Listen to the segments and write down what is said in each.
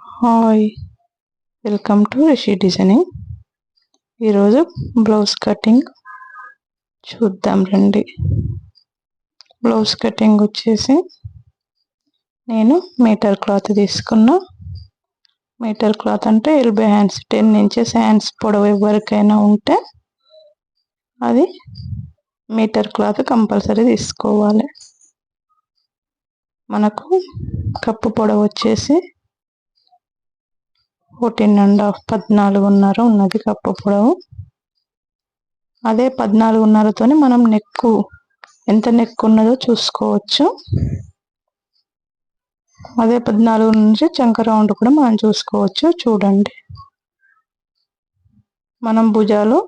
Hi welcome to Rishi designing. ఈరోజు blouse cutting చూద్దాం రండి. బ్లౌజ్ కటింగ్ వచ్చేసి నేను మీటర్ క్లాత్ తీసుకున్నా. మీటర్ క్లాత్ అంటే ఎల్బై హ్యాండ్స్ టెన్ ఇంచెస్ హ్యాండ్స్ పొడవు ఎవరికైనా ఉంటే అది మీటర్ క్లాత్ కంపల్సరీ తీసుకోవాలి. మనకు కప్పు పొడవు వచ్చేసి ఫోర్టీన్ అండ్ హాఫ్ పద్నాలుగున్నర ఉన్నది కప్పు పొడవు అదే పద్నాలుగున్నరతో మనం నెక్కు ఎంత నెక్ ఉన్నదో చూసుకోవచ్చు. అదే పద్నాలుగు నుంచి చంక రౌండ్ కూడా మనం చూసుకోవచ్చు చూడండి. మనం భుజాలు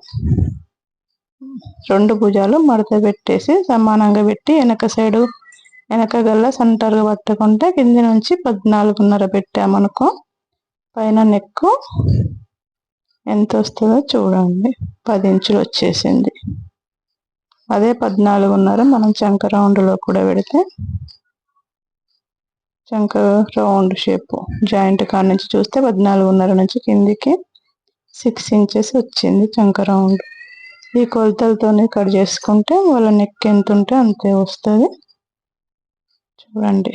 రెండు భుజాలు మడత పెట్టేసి సమానంగా పెట్టి వెనక సైడు వెనక గల్ల సెంటర్గా పట్టుకుంటే కింది నుంచి పద్నాలుగున్నర పెట్టామనుకో పైన నెక్ ఎంత వస్తుందో చూడండి. పది ఇంచులు వచ్చేసింది. అదే పద్నాలుగున్నర మనం చంక రౌండ్లో కూడా పెడితే చంక రౌండ్ షేప్ జాయింట్ కాడ నుంచి చూస్తే పద్నాలుగున్నర నుంచి కిందికి సిక్స్ ఇంచెస్ వచ్చింది చంక రౌండ్. ఈ కొలతలతోనే కట్ చేసుకుంటే వాళ్ళ నెక్ ఎంత ఉంటే అంతే వస్తుంది. చూడండి.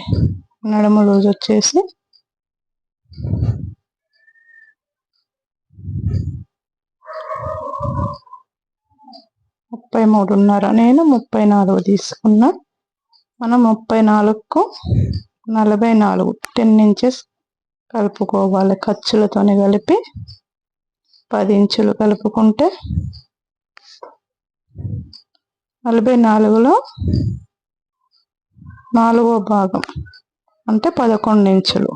నడుము లూజ్ వచ్చేసి ముప్పై మూడున్నర. నేను ముప్పై నాలుగు తీసుకున్నా. మనం ముప్పై నాలుగుకు నలభై నాలుగు టెన్ ఇంచెస్ కలుపుకోవాలి. ఖర్చులతో కలిపి పది ఇంచులు కలుపుకుంటే నలభై నాలుగులో నాలుగో భాగం అంటే పదకొండు ఇంచులు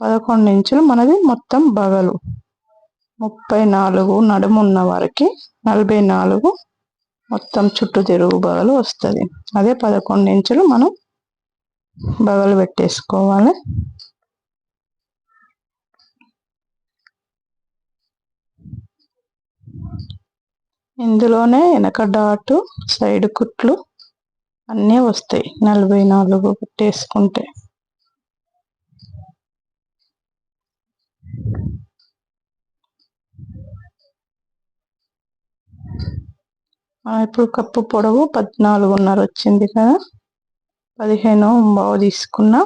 పదకొండు ఇంచులు మనది మొత్తం బగలు. ముప్పై నాలుగు నడుమున్న వారికి నలభై నాలుగు మొత్తం చుట్టూ తిరుగు బగలు వస్తుంది. అదే పదకొండు ఇంచులు మనం బగలు పెట్టేసుకోవాలి. ఇందులోనే వెనక డాటు సైడ్ కుట్లు అన్నీ వస్తాయి. నలభై నాలుగు పెట్టేసుకుంటే. ఇప్పుడు కప్పు పొడవు పద్నాలుగున్నర వచ్చింది కదా. పదిహేను బావు తీసుకున్నా.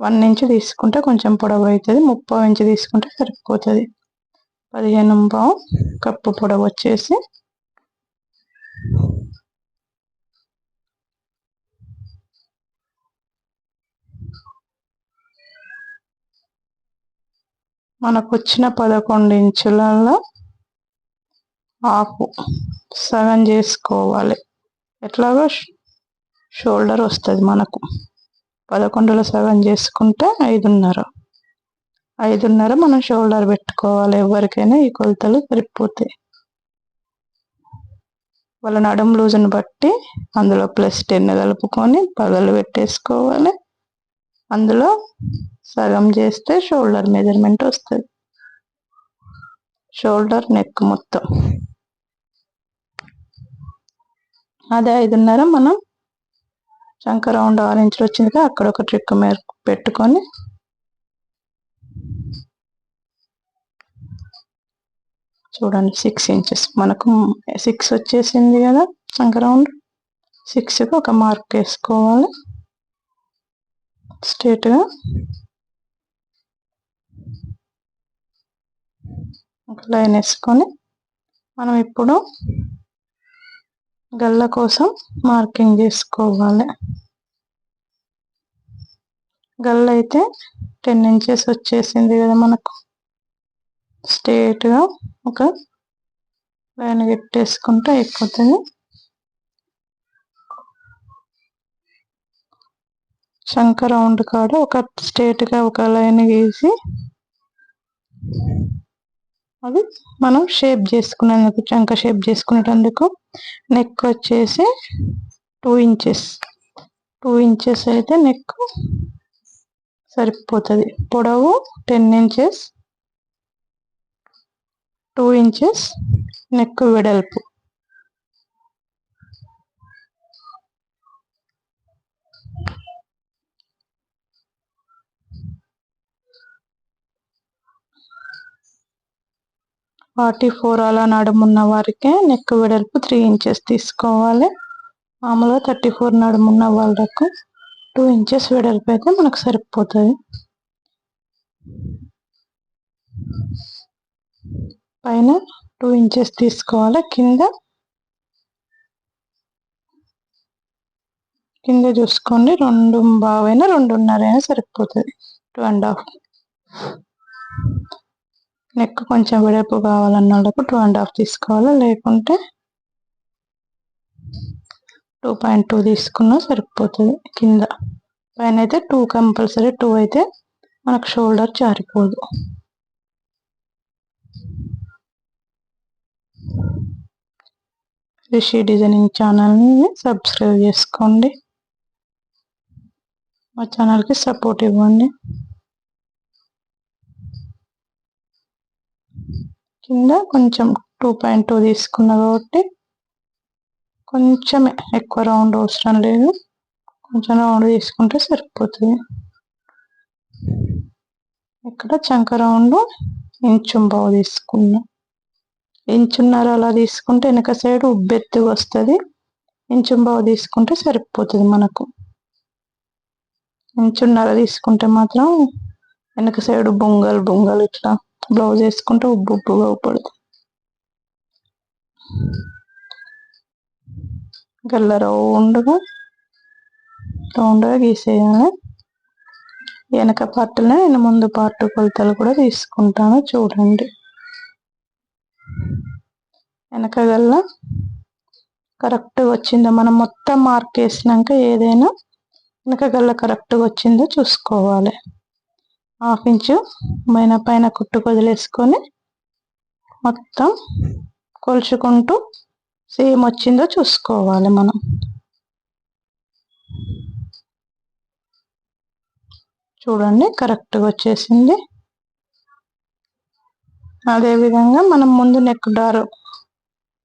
వన్ ఇంచ్ తీసుకుంటే కొంచెం పొడవు అవుతుంది ముప్పై ఇంచ్ తీసుకుంటే సరిపోతుంది. పదిహేను బావు కప్పు పొడవు వచ్చేసి మనకు వచ్చిన పదకొండు ఇంచులలో హాఫ్ సగం చేసుకోవాలి. ఎట్లాగో షోల్డర్ వస్తుంది మనకు. పదకొండులో సగం చేసుకుంటే ఐదున్నర. ఐదున్నర మనం షోల్డర్ పెట్టుకోవాలి. ఎవరికైనా ఈ కొలతలు సరిపోతాయి. వాళ్ళ నడుము లూజుని బట్టి అందులో ప్లస్ టెన్ కలుపుకొని పగలు పెట్టేసుకోవాలి. అందులో సగం చేస్తే షోల్డర్ మెజర్మెంట్ వస్తుంది. షోల్డర్ నెక్ మొత్తం. అదే ఐదున్నర మనం చంక రౌండ్ ఆరు ఇంచులు వచ్చిందిగా అక్కడ ఒక ట్రిక్ మేర పెట్టుకొని చూడండి సిక్స్ ఇంచెస్ మనకు సిక్స్ వచ్చేసింది కదా చంక రౌండ్ సిక్స్కి ఒక మార్క్ వేసుకోవాలి. స్ట్రేట్గా ఒక లైన్ వేసుకొని మనం ఇప్పుడు గల్ల కోసం మార్కింగ్ చేసుకోవాలి. గల్ల అయితే టెన్ ఇంచెస్ వచ్చేసింది కదా మనకు. స్ట్రేట్గా ఒక లైన్ పెట్టేసుకుంటే అయిపోతుంది. శంక రౌండ్ కాడ ఒక స్ట్రేట్గా ఒక లైన్ గీసి అది మనం షేప్ చేసుకునేందుకు చంక షేప్ చేసుకునేటందుకు నెక్ వచ్చేసి టూ ఇంచెస్. టూ ఇంచెస్ అయితే నెక్ సరిపోతుంది. పొడవు ten inches. Two inches neck వెడల్పు. ఫార్టీ ఫోర్ అలా నడుమున్న వారికే నెక్ వెడల్పు త్రీ ఇంచెస్ తీసుకోవాలి. మామూలుగా థర్టీ ఫోర్ నడుమున్న వాళ్ళకు టూ ఇంచెస్ వెడల్పు అయితే మనకు సరిపోతుంది. పైన టూ ఇంచెస్ తీసుకోవాలి. కింద కింద చూసుకోండి. రెండు బావైనా రెండున్నర అయినా సరిపోతుంది. టూ అండ్ హాఫ్ నెక్ కొంచెం వెడల్పు కావాలన్న వాళ్ళకు టూ అండ్ హాఫ్ తీసుకోవాలి? లేకుంటే టూ పాయింట్ టూ తీసుకున్నా సరిపోతుంది. కింద పైన అయితే టూ కంపల్సరీ టూ అయితే మనకు షోల్డర్ జారిపోదు. రిషి డిజైనింగ్ ఛానల్ని సబ్స్క్రైబ్ చేసుకోండి. మా ఛానల్కి సపోర్ట్ ఇవ్వండి. కింద కొంచెం టూ పాయింట్ టూ తీసుకున్నా కాబట్టి కొంచెమే ఎక్కువ రౌండ్ అవసరం లేదు. కొంచెం రౌండ్ తీసుకుంటే సరిపోతుంది. ఇక్కడ చంక రౌండ్ ఇంచుంబావు తీసుకున్నా. ఇంచున్నర అలా తీసుకుంటే వెనక సైడ్ ఉబ్బెత్తుగా వస్తుంది. ఇంచు బావు తీసుకుంటే సరిపోతుంది మనకు. ఇంచున్నర తీసుకుంటే మాత్రం వెనక సైడ్ బొంగలు బొంగలు ఇట్లా బ్లౌజ్ వేసుకుంటే ఉబ్బు ఉబ్బుగా పడుతుంది గల్ల రౌండ్గా రౌండ్గా గీసేయాలి. వెనక పార్టులో నేను ముందు పార్ట్ కొలతలు కూడా తీసుకుంటాను చూడండి. వెనక గల్ల కరెక్ట్గా వచ్చిందో? మనం మొత్తం మార్క్ వేసినాక ఏదైనా వెనక గల్ల కరెక్ట్గా వచ్చిందో చూసుకోవాలి. హాఫ్ ఇంచు పైన పైన కుట్టు వదిలేసుకొని మొత్తం కొలుచుకుంటూ సేమ్ వచ్చిందో చూసుకోవాలి మనం. చూడండి కరెక్ట్గా వచ్చేసింది. అదేవిధంగా మనం ముందు నెక్ డారు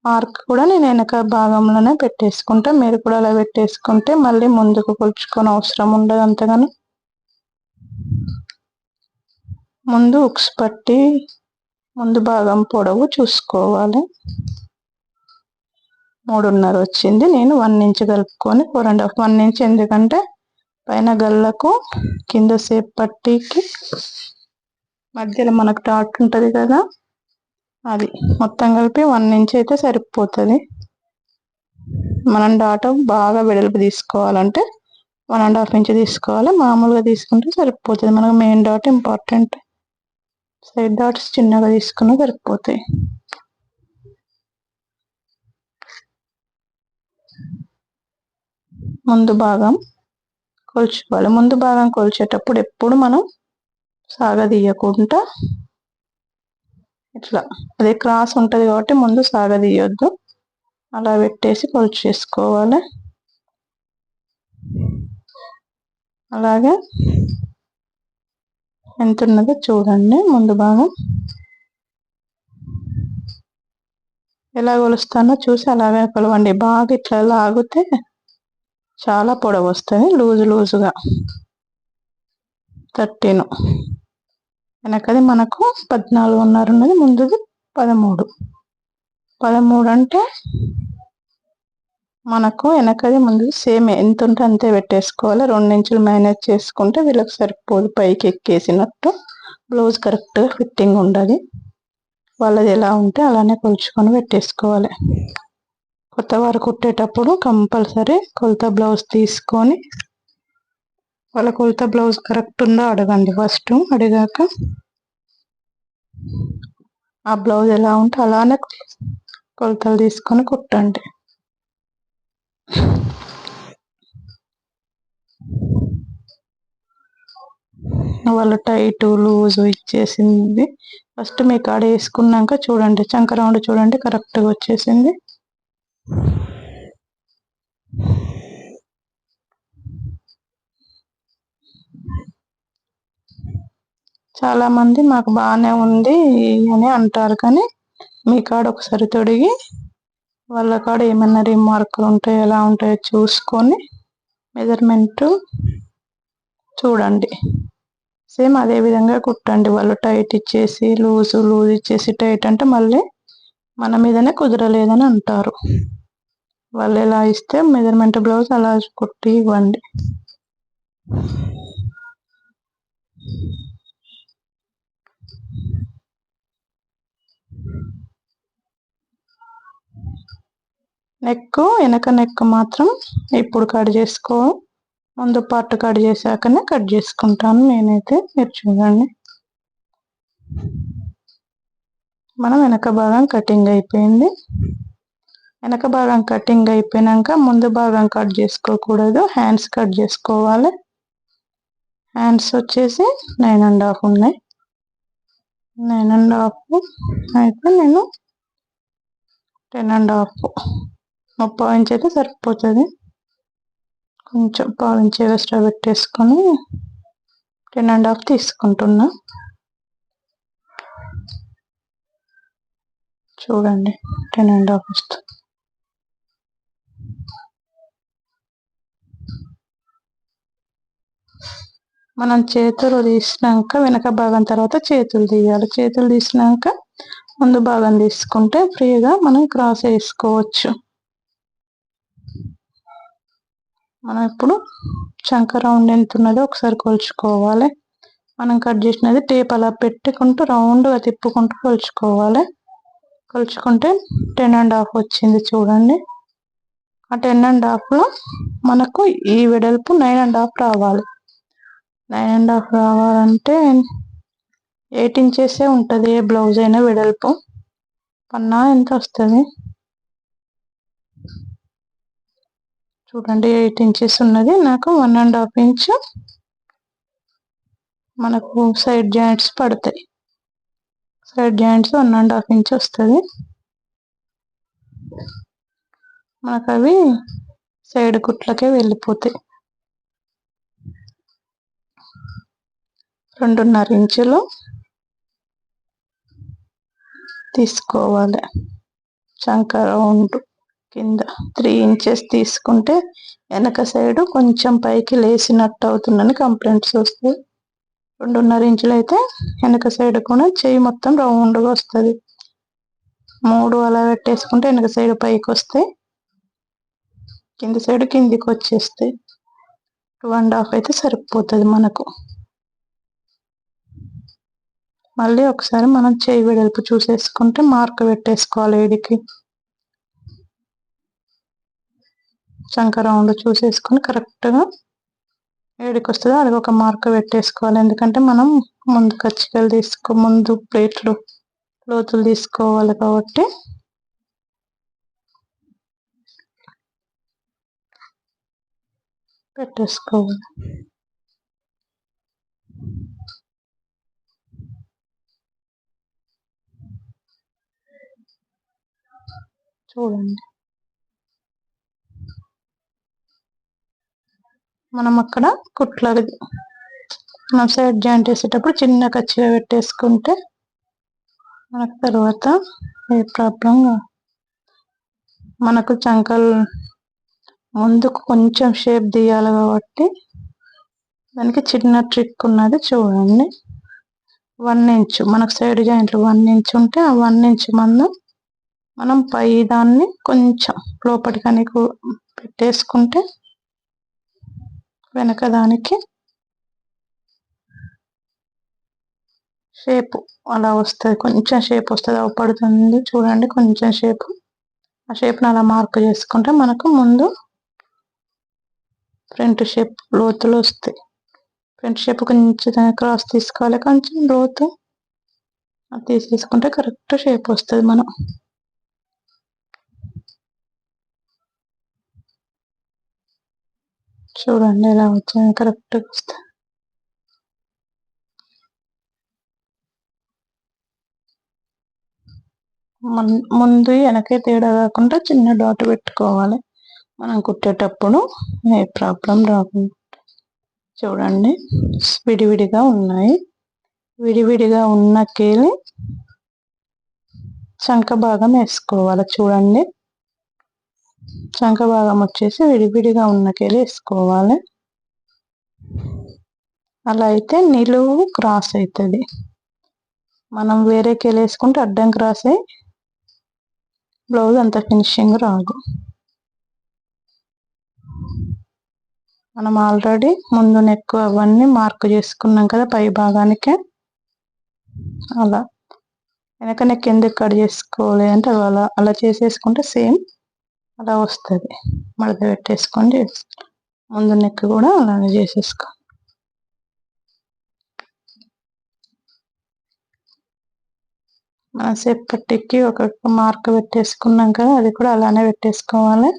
మార్క్ కూడా నేను వెనక భాగంలోనే పెట్టేసుకుంటా. మీరు కూడా అలా పెట్టేసుకుంటే మళ్ళీ ముందుకు కొలుచుకొని అవసరం ఉండదు అంతగానో. ముందు ఉక్స్ పట్టి ముందు భాగం పొడవు చూసుకోవాలి. మూడున్నర వచ్చింది. నేను వన్ ఇంచ్ కలుపుకొని four and half one inch ఎందుకంటే పైన గల్లకు కింద సేప్ పట్టీకి మధ్యలో మనకు డాట్ ఉంటుంది కదా అది మొత్తం కలిపి వన్ ఇంచ్ అయితే సరిపోతుంది. మనం డాట్ బాగా వెడల్పు తీసుకోవాలంటే వన్ అండ్ హాఫ్ ఇంచ్ తీసుకోవాలి. మామూలుగా తీసుకుంటే సరిపోతుంది. మనకు main dot important. Side dots చిన్నగా తీసుకున్న సరిపోతాయి. ముందు భాగం కొలుచుకోవాలి. ముందు భాగం కొలిచేటప్పుడు ఎప్పుడు మనం సాగదీయకుండా ఇట్లా అదే క్రాస్ ఉంటుంది కాబట్టి ముందు సాగదీయొద్దు అలా పెట్టేసి కొలిచేసుకోవాలి అలాగే ఎంత ఉన్నదో చూడండి. ముందు భాగం. ఎలా కొలుస్తానో చూసి అలాగే కొలవండి. బాగా ఇట్లా లాగితే చాలా పొడవు వస్తుంది. లూజు లూజుగా. థర్టీన్. వెనకది మనకు పద్నాలుగున్నర ఉన్నది. ముందుది పదమూడు. పదమూడు అంటే మనకు వెనకది ముందు సేమ్ ఎంత ఉంటే అంతే పెట్టేసుకోవాలి. రెండు ఇంచులు మేనేజ్ చేసుకుంటే వీళ్ళకి సరిపోదు. పైకి ఎక్కేసినట్టు బ్లౌజ్ కరెక్ట్గా ఫిట్టింగ్ ఉండదు. వాళ్ళది ఎలా ఉంటే అలానే కొలుచుకొని పెట్టేసుకోవాలి. కొత్త వారు కుట్టేటప్పుడు కంపల్సరీ కొలత బ్లౌజ్ తీసుకొని వాళ్ళ కొలత బ్లౌజ్ కరెక్ట్ ఉందో అడగండి. ఫస్ట్ అడిగాక ఆ బ్లౌజ్ ఎలా ఉంటే అలానే కొలతలు తీసుకొని కుట్టండి. వాళ్ళు టైట్ లూజ్ ఇచ్చేసింది. ఫస్ట్ మీ కాడ వేసుకున్నాక చూడండి చంక రౌండ్ చూడండి కరెక్ట్గా వచ్చేసింది. చాలామంది మాకు బాగానే ఉంది అని అంటారు కానీ మీ కాడ ఒకసారి తొడిగి వాళ్ళ కాడ ఏమైనా రిమార్కులు ఉంటాయో ఎలా ఉంటాయో చూసుకొని మెజర్మెంట్ చూడండి. సేమ్ అదే విధంగా కుట్టండి. వాళ్ళు టైట్ ఇచ్చేసి లూజు లూజ్ ఇచ్చేసి టైట్ అంటే మళ్ళీ మన మీదనే కుదరలేదని అంటారు. వాళ్ళు ఎలా ఇస్తే మెజర్మెంట్ బ్లౌజ్ అలా కుట్టి ఇవ్వండి. నెక్ వెనక నెక్ మాత్రం ఇప్పుడు కట్ చేసుకో. ముందు పార్ట్ కట్ చేశాకనే కట్ చేసుకుంటాను నేనైతే. మీరు చూడండి. మనం వెనక భాగం కటింగ్ అయిపోయింది. వెనక భాగం కటింగ్ అయిపోయినాక ముందు భాగం కట్ చేసుకోకూడదు. హ్యాండ్స్ కట్ చేసుకోవాలి. హ్యాండ్స్ వచ్చేసి నైన్ అండ్ హాఫ్ ఉన్నాయి. నైన్ అండ్ హాఫ్ అయితే నేను టెన్ అండ్ హాఫ్ ముప్పై ఇంచ్ అయితే సరిపోతుంది. కొంచెం పావు ఇంచ్ ఎక్స్ట్రా పెట్టేసుకొని టెన్ అండ్ హాఫ్ తీసుకుంటున్నా. చూడండి టెన్ అండ్ హాఫ్ వస్తుంది. మనం చేతులు తీసినాక వెనక భాగం తర్వాత చేతులు తీయాలి. చేతులు తీసినాక ముందు భాగం తీసుకుంటే ఫ్రీగా మనం క్రాస్ వేసుకోవచ్చు. మనం ఇప్పుడు చంక రౌండ్ ఎంత ఉన్నదో ఒకసారి కొలుచుకోవాలి. మనం కట్ చేసినది టేప్ అలా పెట్టుకుంటూ రౌండ్గా తిప్పుకుంటూ కొలుచుకోవాలి. కొలుచుకుంటే టెన్ అండ్ హాఫ్ వచ్చింది చూడండి. ఆ టెన్ అండ్ హాఫ్లో మనకు ఈ వెడల్పు నైన్ అండ్ హాఫ్ రావాలి. నైన్ అండ్ హాఫ్ రావాలంటే ఎయిట్ ఇంచెసే ఉంటుంది ఏ బ్లౌజ్ అయినా వెడల్పు. పన్నా ఎంత వస్తుంది? చూడండి ఎయిట్ ఇంచెస్ ఉన్నది. నాకు వన్ అండ్ హాఫ్ ఇంచ్ మనకు సైడ్ జాయింట్స్ పడతాయి. Side joints one and half inch వస్తుంది. మనకు అవి సైడ్ కుట్లకే వెళ్ళిపోతాయి. రెండున్నర ఇంచులు తీసుకోవాలి. చంక రౌండ్. కింద త్రీ ఇంచెస్ తీసుకుంటే వెనక సైడ్ కొంచెం పైకి లేసినట్టు అవుతుందని కంప్లైంట్స్ వస్తాయి. రెండున్నర ఇంచులు అయితే వెనక సైడ్ కూడా చెయ్యి మొత్తం రౌండ్గా వస్తుంది. మూడు అలా పెట్టేసుకుంటే వెనక సైడ్ పైకి వస్తాయి కింది సైడ్ కిందికి వచ్చేస్తాయి. టూ అండ్ హాఫ్ అయితే సరిపోతుంది మనకు. మళ్ళీ ఒకసారి మనం చేయి వెడల్పు చూసేసుకుంటే మార్క్ పెట్టేసుకోవాలి వీడికి చంక రౌండ్ చూసేసుకొని కరెక్ట్గా ఏడికి వస్తుందో అది ఒక మార్క్ పెట్టేసుకోవాలి. ఎందుకంటే మనం ముందు కచ్చికలు తీసుకో ముందు ప్లేట్లు లోతులు తీసుకోవాలి కాబట్టి పెట్టేసుకోవాలి. చూడండి. మనం అక్కడ కుట్లది మనం సైడ్ జాయింట్ వేసేటప్పుడు చిన్న కచ్చిగా పెట్టేసుకుంటే మనకు తర్వాత ఏ ప్రాబ్లం మనకు చంకలు ముందుకు కొంచెం షేప్ తీయాలి కాబట్టి దానికి చిన్న ట్రిక్ ఉన్నది చూడండి. వన్ ఇంచ్ మనకు సైడ్ జాయింట్లు వన్ ఇంచ్ ఉంటే ఆ వన్ ఇంచ్ మందం మనం పై దాన్ని కొంచెం లోపలికని పెట్టేసుకుంటే వెనక దానికి షేప్ అలా వస్తుంది. కొంచెం షేప్ వస్తుంది. అవపడుతుంది చూడండి కొంచెం షేప్. ఆ షేప్ని అలా మార్క్ చేసుకుంటే మనకు ముందు ఫ్రంట్ షేప్ లోతులు వస్తాయి. ఫ్రంట్ షేప్ కొంచెం క్రాస్ తీసుకోవాలి. కొంచెం లోతు అది తీసేసుకుంటే కరెక్ట్ షేప్ వస్తుంది మనం. చూడండి ఎలా వచ్చింది. కరెక్ట్ వస్తుంది ముందు వెనకే తేడా కాకుండా చిన్న డాట్ పెట్టుకోవాలి. మనం కుట్టేటప్పుడు ఏ ప్రాబ్లం రాకుండా. చూడండి. విడివిడిగా ఉన్నాయి. విడివిడిగా ఉన్న కేలి చంక భాగం వేసుకోవాలి. చూడండి. చంక భాగం వచ్చేసి విడివిడిగా ఉన్న కేలి వేసుకోవాలి. అలా అయితే నిలువు క్రాస్ అవుతుంది. మనం వేరే వేసుకుంటే అడ్డం క్రాస్ అయ్యి బ్లౌజ్ అంత ఫినిషింగ్ రాదు. మనం ఆల్రెడీ ముందు నెక్ అవన్నీ మార్క్ చేసుకున్నాం కదా పై భాగానికే. అలా. వెనక నెక్ ఎందుకు కట్ చేసుకోవాలి అంటే అలా అలా చేసేసుకుంటే సేమ్. అలా వస్తుంది. మడత పెట్టేసుకొని ముందు నెక్ కూడా అలానే చేసేసుకో. మనం సేపు పట్టికి ఒక మార్క్ పెట్టేసుకున్నాం కదా అది కూడా అలానే పెట్టేసుకోవాలి.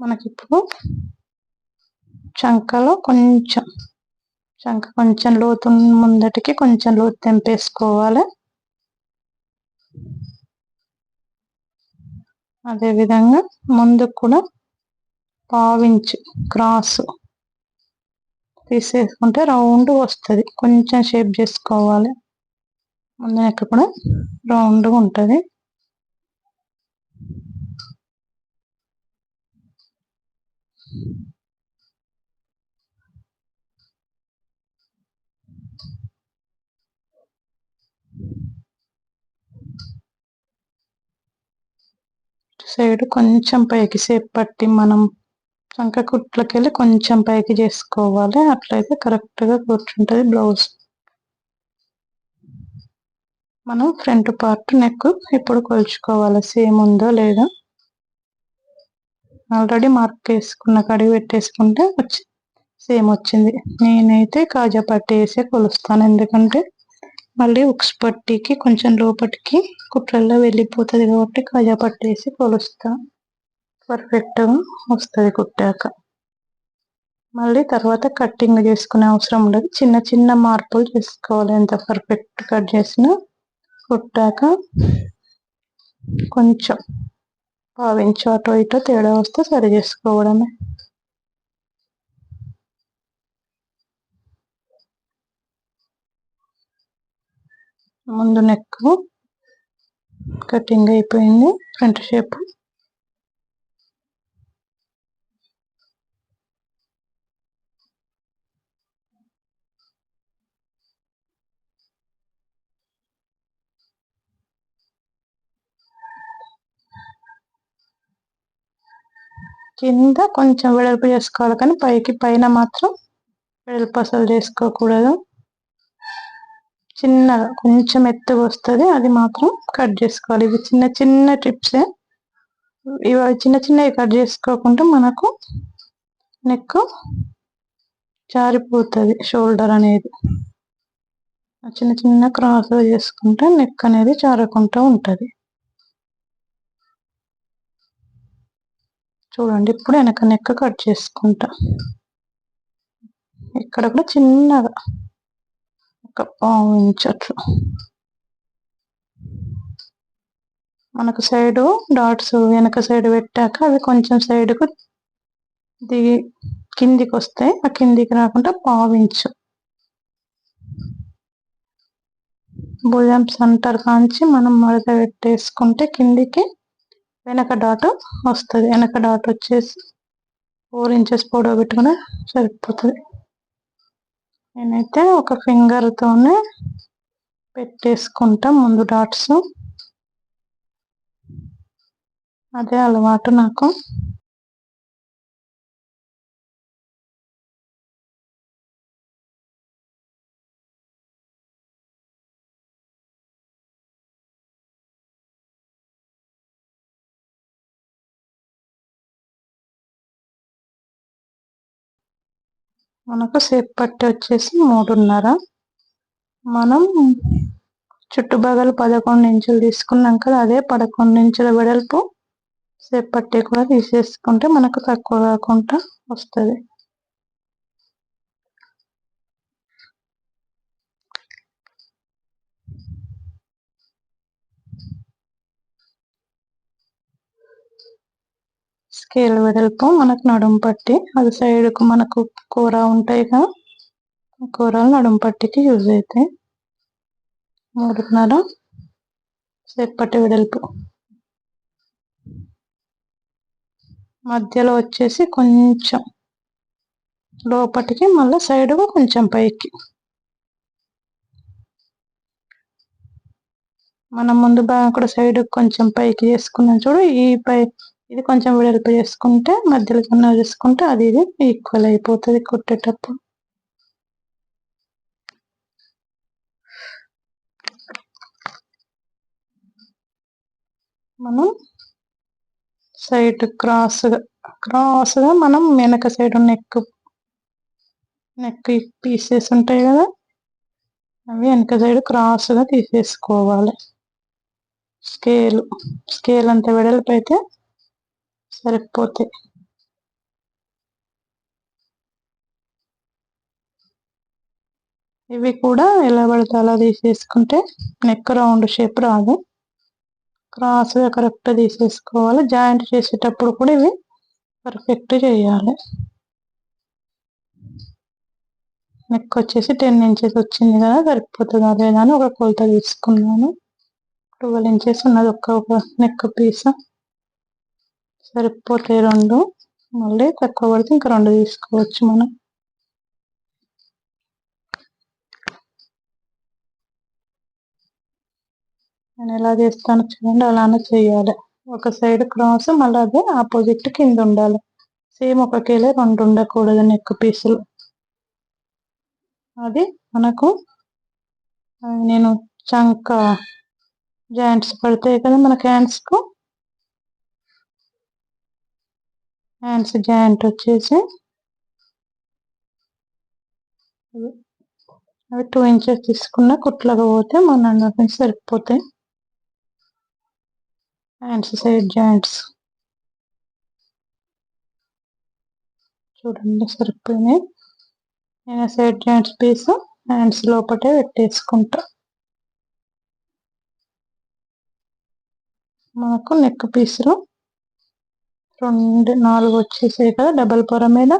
మనకిప్పుడు చంకలో కొంచెం చంక కొంచెం లోతు ముందటికి కొంచెం లోతు తెంపేసుకోవాలి. అదేవిధంగా ముందుకు కూడా పావించు క్రాస్ తీసేసుకుంటే రౌండ్ వస్తుంది. కొంచెం షేప్ చేసుకోవాలి. ముందు నెక్క కూడా రౌండ్గా ఉంటుంది. సైడ్ కొంచెం పైకి సేపు పట్టి మనం చంక కుట్లకెళ్ళి కొంచెం పైకి చేసుకోవాలి. అట్లయితే కరెక్ట్గా కూర్చుంటుంది బ్లౌజ్. మనం ఫ్రంట్ పార్ట్ నెక్ ఇప్పుడు కొలుచుకోవాలి. సేమ్ ఉందో లేదో. ఆల్రెడీ మార్క్ వేసుకున్న కడిగి పెట్టేసుకుంటే వచ్చి సేమ్ వచ్చింది. నేనైతే కాజా పట్టి వేసే కొలుస్తాను. ఎందుకంటే మళ్ళీ ఉక్స్ పట్టికి కొంచెం లోపటికి కుట్రల్లో వెళ్ళిపోతుంది కాబట్టి కాజా పట్టేసి వేసి కొలుస్తా పర్ఫెక్ట్గా వస్తుంది కుట్టాక. మళ్ళీ తర్వాత కట్టింగ్ చేసుకునే అవసరం ఉండదు. చిన్న చిన్న మార్పులు చేసుకోవాలి. ఎంత పర్ఫెక్ట్ కట్ చేసినా కుట్టాక కొంచెం పావించు అటు ఇటు తేడా వస్తే సరి చేసుకోవడమే. ముందు నెక్ కటింగ్ అయిపోయింది ఫ్రంట్ షేప్ కింద కొంచెం వెడల్పు చేసుకోవాలి కానీ పైకి పైన మాత్రం వెడల్పు అసలు చేసుకోకూడదు. చిన్నగా కొంచెం ఎత్తుగా వస్తుంది అది మాత్రం కట్ చేసుకోవాలి. ఇవి చిన్న చిన్న టిప్సే ఇవి చిన్న చిన్నవి కట్ చేసుకోకుండా మనకు నెక్ జారిపోతుంది షోల్డర్ అనేది. చిన్న చిన్న క్రాస్ చేసుకుంటే నెక్ అనేది జారకుండా ఉంటుంది. చూడండి ఇప్పుడు వెనక నెక్ కట్ చేసుకుంటా. ఇక్కడ కూడా చిన్నగా ఒక పావు మనకు సైడు డాట్స్ వెనక సైడ్ పెట్టాక అవి కొంచెం సైడ్కు దిగి కిందికి వస్తాయి ఆ కిందికి రాకుండా పావించు భుజం సెంటర్ కాంచి మనం మడత పెట్టేసుకుంటే కిందికి వెనక డాట్ వస్తుంది. వెనక డాట్ వచ్చేసి ఫోర్ ఇంచెస్ పొడవు పెట్టుకుని సరిపోతుంది. నేనైతే ఒక ఫింగర్తోనే పెట్టేసుకుంటా ముందు డాట్స్ అదే అలవాటు నాకు. మనకు సేప్ పట్టి వచ్చేసి మూడున్నర. మనం చుట్టుభాగాలు పదకొండు ఇంచులు తీసుకున్నాం కదా అదే పదకొండు ఇంచుల వెడల్పు సేప్ పట్టి కూడా తీసేసుకుంటే మనకు తక్కువ కాకుండా వస్తుంది. స్కేల్ వెడల్పు మనకు నడుము పట్టి అది సైడ్కు మనకు కూర ఉంటాయి కదా కూరలు నడుము పట్టికి యూజ్ అవుతాయి మూడున్నర సేపటి వెడల్పు మధ్యలో వచ్చేసి కొంచెం లోపటికి మళ్ళీ సైడ్ కొంచెం పైకి. మనం ముందు భాగం కూడా సైడ్ కొంచెం పైకి చేసుకున్నాం చూడు ఈ పై ఇది కొంచెం వెడల్పు చేసుకుంటే మధ్యలో చిన్న చేసుకుంటే అది ఇది ఈక్వల్ అయిపోతుంది కుట్టేటప్పుడు. మనం సైడ్ క్రాస్గా క్రాస్గా మనం వెనక సైడ్ నెక్ నెక్ పీసెస్ ఉంటాయి కదా అవి వెనక సైడ్ క్రాస్గా తీసేసుకోవాలి. స్కేల్ స్కేల్ అంత వెడల్పు అయితే సరిపోతాయి ఇవి కూడా ఎలా పడితే అలా తీసేసుకుంటే నెక్ రౌండ్ షేప్ రాదు. క్రాస్గా కరెక్ట్ తీసేసుకోవాలి. జాయింట్ చేసేటప్పుడు కూడా ఇవి పర్ఫెక్ట్ చేయాలి. నెక్ వచ్చేసి టెన్ ఇంచెస్ వచ్చింది కదా సరిపోతుందా లేదా అని ఒక కొలత తీసుకున్నాను. ట్వెల్వ్ ఇంచెస్ ఉన్నది ఒక్క ఒక నెక్ పీస్. సరిపోతాయి రెండు. మళ్ళీ తక్కువ పడితే ఇంకా రెండు తీసుకోవచ్చు మనం. నేను ఎలా చేస్తాను చూడండి అలానే చేయాలి. ఒక సైడ్ క్రాస్ మళ్ళీ అదే ఆపోజిట్ కింద ఉండాలి. సేమ్ ఒక కేలే రెండు ఉండకూడదు నెక్ పీసులు అది మనకు నేను చంక జాయింట్స్ పడతాయి కదా మనకి హ్యాండ్స్కు హ్యాండ్స్ జాయింట్ వచ్చేసి అవి టూ ఇంచెస్ తీసుకున్న కుట్లకు పోతే మన నుంచి సరిపోతాయి. హ్యాండ్స్ సైడ్ జాయింట్స్ చూడండి సరిపోయినాయి. నేను సైడ్ జాయింట్స్ పీస్ హ్యాండ్స్ లోపటే పెట్టేసుకుంటా. మనకు నెక్ పీసులు రెండు నాలుగు వచ్చేసాయి కదా డబల్ పొర మీద.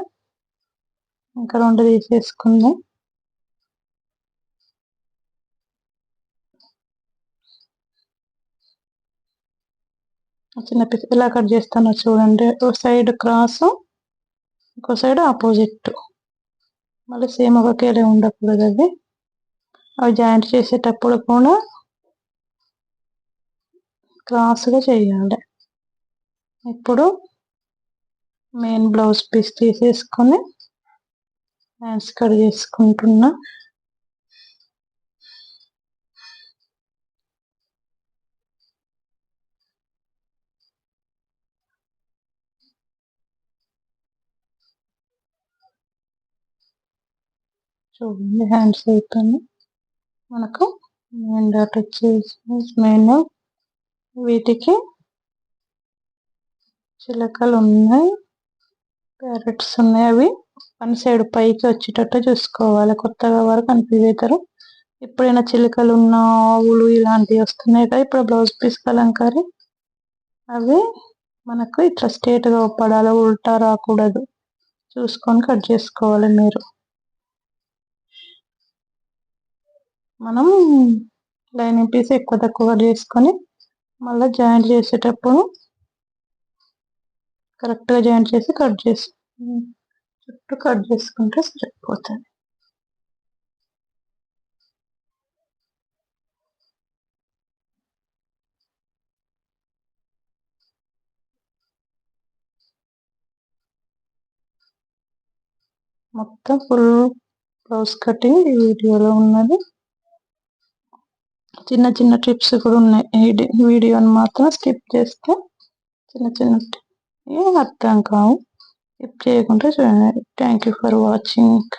ఇంకా రెండు తీసేసుకుందాం. చిన్న పీస్ ఎలా కట్ చేస్తానో చూడండి. ఒక సైడ్ క్రాస్ ఇంకో సైడ్ ఆపోజిట్. మళ్ళీ సేమ్ ఒకేలే ఉండకూడదు అది. అవి జాయింట్ చేసేటప్పుడు కూడా క్రాస్గా చేయాలి. ఇప్పుడు మెయిన్ బ్లౌజ్ పీస్ తీసేసుకొని హ్యాండ్స్ కట్ చేసుకుంటున్నా. చూడండి హ్యాండ్స్ అయిపోయింది మనకు మెయిన్ డాట్ వచ్చేసి మెయిన్ వీటికి చిలకలు ఉన్నాయి. ప్యారెట్స్ ఉన్నాయి అవి. వన్ సైడ్ పైకి వచ్చేటట్టు చూసుకోవాలి. కొత్తగా వారు కన్ఫ్యూజ్ అవుతారు. ఎప్పుడైనా చిలుకలు ఉన్న ఆవులు ఇలాంటివి వస్తున్నాయి కదా ఇప్పుడు బ్లౌజ్ పీస్ కలంకారీ. అవి మనకు ఇట్లా స్ట్రేట్గా పడాలి ఉల్టా రాకూడదు. చూసుకొని కట్ చేసుకోవాలి మీరు. మనం లైనింగ్ పీస్ ఎక్కువ తక్కువ చేసుకొని మళ్ళీ జాయింట్ చేసేటప్పుడు కరెక్ట్గా జాయిన్ చేసి కట్ చేసి చుట్టూ కట్ చేసుకుంటే సరిపోతుంది. మొత్తం ఫుల్ బ్లౌజ్ కటింగ్ ఈ వీడియోలో ఉన్నది. చిన్న చిన్న టిప్స్ కూడా ఉన్నాయి. ఈ వీడియోని మాత్రం స్కిప్ చేస్తే చిన్న చిన్న ఏం అర్థం కావు. స్కిప్ చేయకుండా చూడండి. Thank you for watching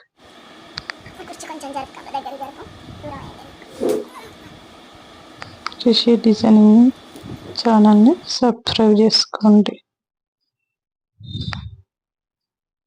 Krishi designing ఛానల్ని సబ్స్క్రైబ్ చేసుకోండి.